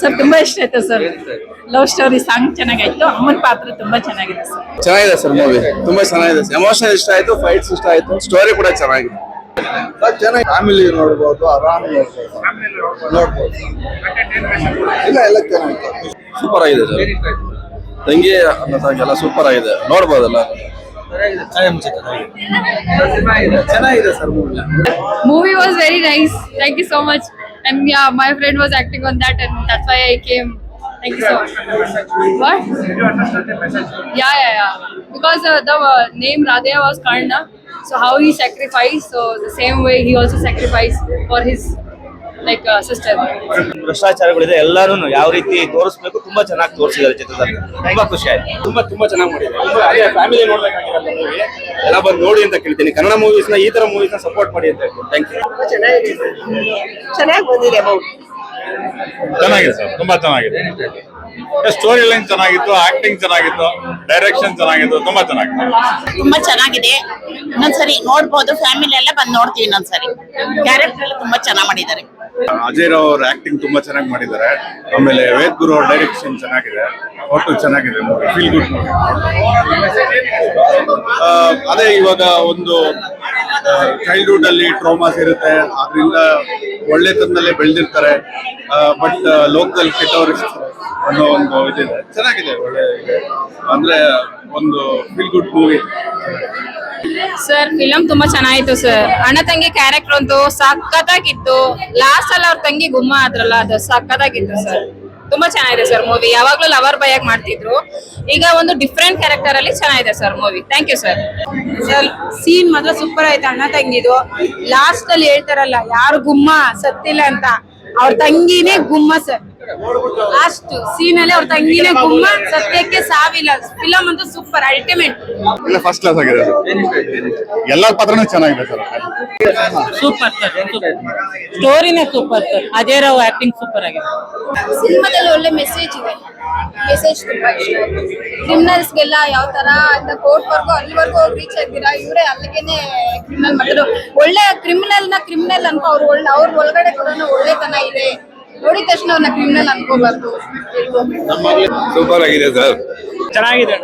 Sir ತುಂಬಾ ಇಷ್ಟ ಆಯ್ತು ಸರ್ ಲವ್ ಸ್ಟೋರಿ ಸಾಂಗ್ ಚೆನ್ನಾಗಾಯ್ತು. ಅಮ್ಮನ ಪಾತ್ರ ತುಂಬಾ ಚೆನ್ನಾಗಿದೆ ಸರ್ ಚೆನ್ನಾಗಿದೆ ಸರ್ ಮೂವಿ ತುಂಬಾ ಚೆನ್ನಾಗಿದೆ ಎಮೋಷನ್ ಇಷ್ಟ ಆಯ್ತು ಫೈಟ್ಸ್ ಇಷ್ಟ ಆಯ್ತು. ಸ್ಟೋರಿ ಕೂಡ ಚೆನ್ನಾಗಿದೆ. ಚೆನ್ನಾಗಿ ಫ್ಯಾಮಿಲಿ ನೋಡ್ಬೋದು ಆರಾಮ್ ನೋಡ್ಬೋದು. ನೋಡ್ಬೋದು. ಇಲ್ಲ ಎಲ್ಲ ಚೆನ್ನಾಗಿದೆ. ಸೂಪರ್ ಆಗಿದೆ ಸರ್ ತಂಗಿ ಎಲ್ಲ ಸೂಪರ್ ಆಗಿದೆ. ನೋಡ್ಬೋದಲ್ಲ? ಚೆನ್ನಾಗಿದೆ sir movie movie was very nice thank you so much. And yeah, my friend was acting on that, and that's why I came. Thank you so much. What? Yeah, yeah, yeah. Because uh, the uh, name Radha was Karna, so how he sacrificed, so the same way he also sacrificed for his like sister sister. ಭ್ರಷ್ಟಾಚಾರಗಳಿದೆ ಎಲ್ಲಾರು ಯಾವ ರೀತಿ ತೋರಿಸ್ಬೇಕು ತುಂಬಾ ಚೆನ್ನಾಗಿ ತೋರಿಸಿದ್ದಾರೆ ಚಿತ್ರದಲ್ಲಿ. ತುಂಬಾ ಖುಷಿ ಆಯ್ತು. ತುಂಬಾ ತುಂಬಾ ಚೆನ್ನಾಗಿ ಮಾಡಿದೆ ಅದೇ ಫ್ಯಾಮಿಲಿ ನೋಡ್ಬೇಕಾಗಿರೋ ಮೂವಿ ಎಲ್ಲ ಬಂದು ನೋಡಿ ಅಂತ ಕೇಳ್ತೀನಿ. ಕನ್ನಡ ಮೂವೀಸ್ನ ಈ ತರ ಮೂವೀಸ್ನ ಸಪೋರ್ಟ್ ಮಾಡಿ ಅಂತ ಥ್ಯಾಂಕ್ ಯು ಚೆನ್ನಾಗಿ ಬಂದಿದೆ ಚೆನ್ನಾಗಿದೆ ಸರ್ ತುಂಬಾ ಚೆನ್ನಾಗಿದೆ. ಸ್ಟೋರಿ ಲೈನ್ ಚೆನ್ನಾಗಿತ್ತು ಆಕ್ಟಿಂಗ್ ಚೆನ್ನಾಗಿತ್ತು ಡೈರೆಕ್ಷನ್ ಚೆನ್ನಾಗಿತ್ತು ತುಂಬಾ ಚೆನ್ನಾಗಿದೆ. ತುಂಬಾ ಚೆನ್ನಾಗಿದೆ. ಇನ್ನೊಂದ್ಸರಿ ನೋಡ್ಬೋದು ಫ್ಯಾಮಿಲಿ ಎಲ್ಲ ಬಂದು ನೋಡ್ತೀವಿ ಇನ್ನೊಂದ್ಸರಿ. ಕ್ಯಾರೆಕ್ಟರ್ ಎಲ್ಲ ತುಂಬಾ ಚೆನ್ನಾಗಿ ಮಾಡಿದ್ದಾರೆ. ಅಜಯ್ ರಾವ್ ಅವ್ರ ಆಕ್ಟಿಂಗ್ ತುಂಬಾ ಚೆನ್ನಾಗಿ ಮಾಡಿದ್ದಾರೆ. ಆಮೇಲೆ ವೇದ್ ಗುರು ಅವ್ರ ಡೈರೆಕ್ಷನ್ ಚೆನ್ನಾಗಿದೆ. ಒಟ್ಟು ಚೆನ್ನಾಗಿದೆ ಫೀಲ್ ಗುಡ್ ಮೂವಿ. ಅದೇ ಇವಾಗ ಒಂದು ಚೈಲ್ಡ್ಹುಡ್ ಅಲ್ಲಿ ಟ್ರೋಮಾಸ್ ಇರುತ್ತೆ. ಅದರಿಂದ ಒಳ್ಳೆತನದಲ್ಲೇ ಬೆಳೆದಿರ್ತಾರೆ. ಬಟ್ ಲೋಕದಲ್ಲಿ ಕೆಟ್ಟವರು ಅನ್ನೋ ಒಂದು ಇದಿದೆ. ಚೆನ್ನಾಗಿದೆ ಒಳ್ಳೆ ಅಂದ್ರೆ ಒಂದು feel good movie. Sir film ತುಂಬಾ ಚೆನ್ನಾಗಿತ್ತು ಸರ್ ಅಣ್ಣ ತಂಗಿ ಕ್ಯಾರೆಕ್ಟರ್ ಅಂತೂ ಸಖತ್ತಾಗಿತ್ತು. ಲಾಸ್ಟ್ ಅಲ್ಲಿ ಅವ್ರ ತಂಗಿ ಗುಮ್ಮ ಆದ್ರಲ್ಲ, ಅದು ಸಖತ್ತಾಗಿತ್ತು ಸರ್ ತುಂಬಾ ಚೆನ್ನಾಗಿದೆ ಸರ್ ಮೂವಿ ಯಾವಾಗ್ಲೂ ಲವರ್ ಬೈ ಆಗಿ ಮಾಡ್ತಿದ್ರು. ಈಗ ಒಂದು ಡಿಫ್ರೆಂಟ್ ಕ್ಯಾರೆಕ್ಟರ್ ಅಲ್ಲಿ ಚೆನ್ನಾಗಿದೆ sir movie thank you sir sir scene ಮಾತ್ರ ಸೂಪರ್ ಆಯ್ತು, ಅಣ್ಣ ತಂಗಿದು. ಲಾಸ್ಟ್ ಅಲ್ಲಿ ಹೇಳ್ತಾರಲ್ಲ, ಯಾರು ಗುಮ್ಮ? ಸತ್ತಿಲ್ಲ ಅಂತ. ಅವ್ರ ತಂಗಿನೇ ಗುಮ್ಮ ಸರ್ ಲಾಸ್ಟ್ ಸೀನ್ ಅಲ್ಲಿ ಅವ್ರ ತಂಗಿನೇ ಗುಮ್ಮ ಸತ್ಯಕ್ಕೆ ಸಾವಿಲ್ಲ. ಫಿಲಂ ಅಂತೂ ಸೂಪರ್ ಅಲ್ಟಿಮೇಟ್ ಇಲ್ಲ ಫಸ್ಟ್ ಕ್ಲಾಸ್ ಆಗಿದೆ ಎಲ್ಲ ಪಾತ್ರನೂ ಚೆನ್ನಾಗಿದೆ sir. Super sir ಸ್ಟೋರಿನೇ super sir Ajay Rao acting super ಆಗಿದೆ. ಸಿನಿಮಾದಲ್ಲಿ ಒಳ್ಳೆ ಮೆಸೇಜ್ ಇದೆ. ಮೆಸೇಜ್ ತುಂಬಾ ಇಷ್ಟ ಆಯ್ತು. ಕ್ರಿಮಿನಲ್ಸ್ಗೆಲ್ಲ ಯಾವ ತರ ಅಂತ ಕೋರ್ಟ್ ವರ್ಗು ಅಲ್ಲಿವರೆಗೂ ಅವ್ರು ರೀಚ್ ಆಗಿದ್ದೀರಾ? ಇವರೇ ಅಲ್ಲಿಗೆನೆ ಕ್ರಿಮಿನಲ್ ಮಾಡಿದ್ರು ಒಳ್ಳೆ ಕ್ರಿಮಿನಲ್ನ ಕ್ರಿಮಿನಲ್ ಅನ್ಕೋ ಅವ್ರು ಒಳ್ಳೆ ಅವ್ರ ಒಳಗಡೆ ಕೂಡ ಒಳ್ಳೆತನ ಇದೆ. ನೋಡಿದ ತಕ್ಷಣ ಅವ್ರನ್ನ ಕ್ರಿಮಿನಲ್ ಅನ್ಕೋಬಾರ್ದು. ಸೂಪರ್ ಆಗಿದೆ ಸರ್. ಚೆನ್ನಾಗಿದೆ?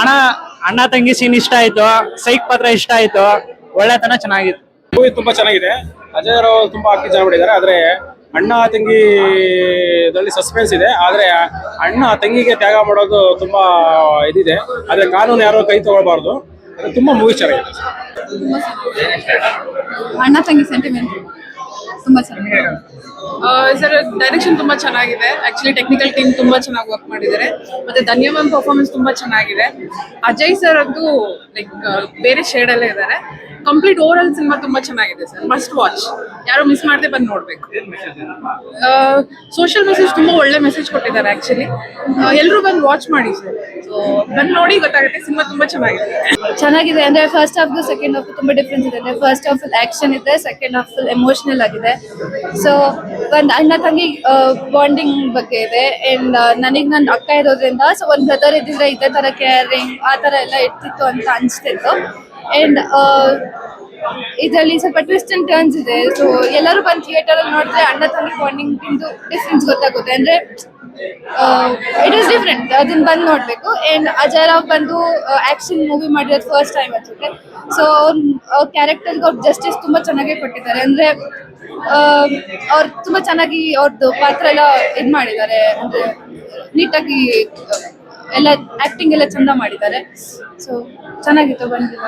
ಅಣ್ಣ ಅಣ್ಣ ತಂಗಿ ಸೀನ್ ಇಷ್ಟ ಆಯ್ತು. ಸೈಕ್ ಪಾತ್ರ ಇಷ್ಟ ಆಯ್ತು. ಒಳ್ಳೆತನ ಚೆನ್ನಾಗಿತ್ತು ಮೂವಿ ತುಂಬಾ ಚೆನ್ನಾಗಿದೆ. ಅಜಯ್ ರಾವ್ ತುಂಬಾ ಅಕ್ಕಿ ಚೆನ್ನಾಗಿ ಬಿಟ್ಟಿದ್ದಾರೆ ಆದ್ರೆ ಅಣ್ಣ ತಂಗಿ ಇದರಲ್ಲಿ ಸಸ್ಪೆನ್ಸ್ ಇದೆ ಆದ್ರೆ ಅಣ್ಣ ತಂಗಿಗೆ ತ್ಯಾಗ ಮಾಡೋದು ತುಂಬಾ ಇದಿದೆ. ಆದ್ರೆ ಕಾನೂನು ಯಾರೋ ಕೈ ತಗೊಳ್ಬಾರ್ದು. ಅದು ತುಂಬಾ ಮೂವಿ ಚೆನ್ನಾಗಿದೆ ಅಣ್ಣ ತಂಗಿ ಸೆಂಟಿಮೆಂಟ್ ತುಂಬಾ ಚೆನ್ನಾಗಿದೆ ಸರ್ ಡೈರೆಕ್ಷನ್ ತುಂಬಾ ಚೆನ್ನಾಗಿದೆ. ಆಕ್ಚುಲಿ ಟೆಕ್ನಿಕಲ್ ಟೀಮ್ ತುಂಬಾ ಚೆನ್ನಾಗಿ ವರ್ಕ್ ಮಾಡಿದ್ದಾರೆ. ಮತ್ತೆ ಧನ್ಯವಾದ ಪರ್ಫಾರ್ಮೆನ್ಸ್ ತುಂಬಾ ಚೆನ್ನಾಗಿದೆ. ಅಜಯ್ ಸರ್ ಅದು ಲೈಕ್ ಬೇರೆ ಶೇಡ್ ಅಲ್ಲೇ ಇದ್ದಾರೆ. ಕಂಪ್ಲೀಟ್ ಓವರ್ ಆಲ್ ಸಿನಿಮಾ ತುಂಬಾ ಚೆನ್ನಾಗಿದೆ ಸರ್. ಮಸ್ಟ್ ವಾಚ್ ಯಾರು ಮಿಸ್ ಮಾಡದೆ ಬಂದು ನೋಡ್ಬೇಕು. ಸೋಷಿಯಲ್ ಮೆಸೇಜ್ ತುಂಬಾ ಒಳ್ಳೆ ಮೆಸೇಜ್ ಕೊಟ್ಟಿದ್ದಾರೆ ಆಕ್ಚುಲಿ ಎಲ್ಲರೂ ಬಂದು ವಾಚ್ ಮಾಡಿ ಸರ್. ಸೊ ಬಂದು ನೋಡಿ ಗೊತ್ತಾಗುತ್ತೆ ಸಿನಿಮಾ ತುಂಬಾ ಚೆನ್ನಾಗಿದೆ. ಚೆನ್ನಾಗಿದೆ. ಅಂದ್ರೆ ಫಸ್ಟ್ ಹಾಫ್ ಸೆಕೆಂಡ್ ಹಾಫ್ ತುಂಬಾ ಡಿಫ್ರೆನ್ಸ್ ಇದೆ. ಅಂದ್ರೆ ಫಸ್ಟ್ ಹಾಫ್ ಆಕ್ಷನ್ ಇದೆ ಸೆಕೆಂಡ್ ಹಾಫ್ ಫುಲ್ ಎಮೋಷನಲ್ ಆಗಿದೆ. ಸೊ ಒಂದ್ ಅಣ್ಣ ತಂಗಿ ಬಾಂಡಿಂಗ್ ಬಗ್ಗೆ ಇದೆ. ಅಂಡ್ ನನಗೆ ನನ್ನ ಅಕ್ಕ ಇರೋದ್ರಿಂದ ಸೊ ಒಂದ್ ಬ್ರದರ್ ಇದ್ದಿದ್ರೆ ಇದೇ ತರ ಕೇರಿಂಗ್ ಆ ತರ ಎಲ್ಲ ಇರ್ತಿತ್ತು ಅಂತ ಅನ್ಸ್ತಿತ್ತು. ಅಂಡ್ ಇದರಲ್ಲಿ ಸ್ವಲ್ಪ ಟ್ವಿಸ್ಟ್ ಅಂಡ್ ಟರ್ನ್ಸ್ ಇದೆ. ಸೊ ಎಲ್ಲರೂ ಬಂದು ಥಿಯೇಟರ್ ಅಲ್ಲಿ ನೋಡಿದ್ರೆ ಅಣ್ಣ ತಂಗಿ ಬಾಂಡಿಂಗ್ ಇಂದು ಡಿಫ್ರೆನ್ಸ್ ಗೊತ್ತಾಗುತ್ತೆ. ಅಂದ್ರೆ ಇಟ್ ಇಸ್ ಡಿಫ್ರೆಂಟ್ ಅದನ್ನ ಬಂದು ನೋಡ್ಬೇಕು. ಅಂಡ್ ಅಜಯ್ ರಾವ್ ಬಂದು ಆಕ್ಷನ್ ಮೂವಿ ಮಾಡಿರೋದು ಫಸ್ಟ್ ಟೈಮ್ ಅನ್ಸುತ್ತೆ. ಸೊ ಅವ್ರ ಕ್ಯಾರೆಕ್ಟರ್ಗೆ ಅವ್ರ ಜಸ್ಟಿಸ್ ತುಂಬಾ ಚೆನ್ನಾಗಿ ಕೊಟ್ಟಿದ್ದಾರೆ. ಅಂದ್ರೆ ಅವ್ರು ತುಂಬಾ ಚೆನ್ನಾಗಿ ಅವ್ರದ್ದು ಪಾತ್ರ ಎಲ್ಲ ಇದ್ ಮಾಡಿದ್ದಾರೆ. ಅಂದ್ರೆ, ನೀಟಾಗಿ ಎಲ್ಲ ಆಕ್ಟಿಂಗ್ ಎಲ್ಲ ಚಂದ ಮಾಡಿದ್ದಾರೆ. ಸೊ ಚೆನ್ನಾಗಿತ್ತು ಬಂದಿಲ್ಲ